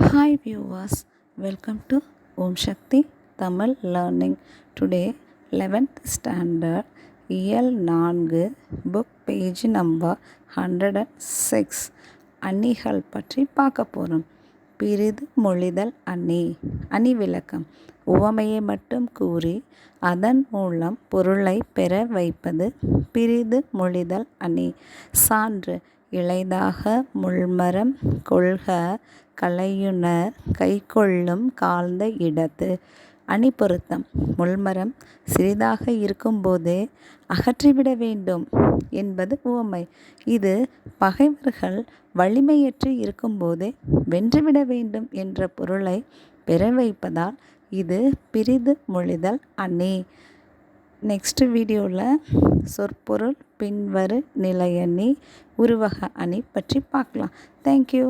Hi viewers, welcome to Om Shakti Tamil Learning. Today 11th standard இயல் நான்கு book page number hundred and six அணிகள் பற்றி பார்க்க போகிறோம் பிரிது மொழிதல் அணி அணி விளக்கம். உவமையை மட்டும் கூறி அதன் மூலம் பொருளை பெற வைப்பது பிரிது மொழிதல் அணி சான்று இளைதாக முள்மரம் கொள்க கலையுணர் கைக்கொள்ளும் கால்ந்த இடத்து. அணி பொருத்தம் முள்மரம் சிறிதாக இருக்கும்போதே அகற்றிவிட வேண்டும் என்பது உவமை. இது பகைவர்கள் வலிமையற்று இருக்கும்போதே வென்றுவிட வேண்டும் என்ற பொருளை பெற வைப்பதால் இது பிரிது மொழிதல் அணி நெக்ஸ்ட் வீடியோவில் சொற்பொருள் பின்வரு நிலையணி உருவக அணி பற்றி பார்க்கலாம். தேங்க்யூ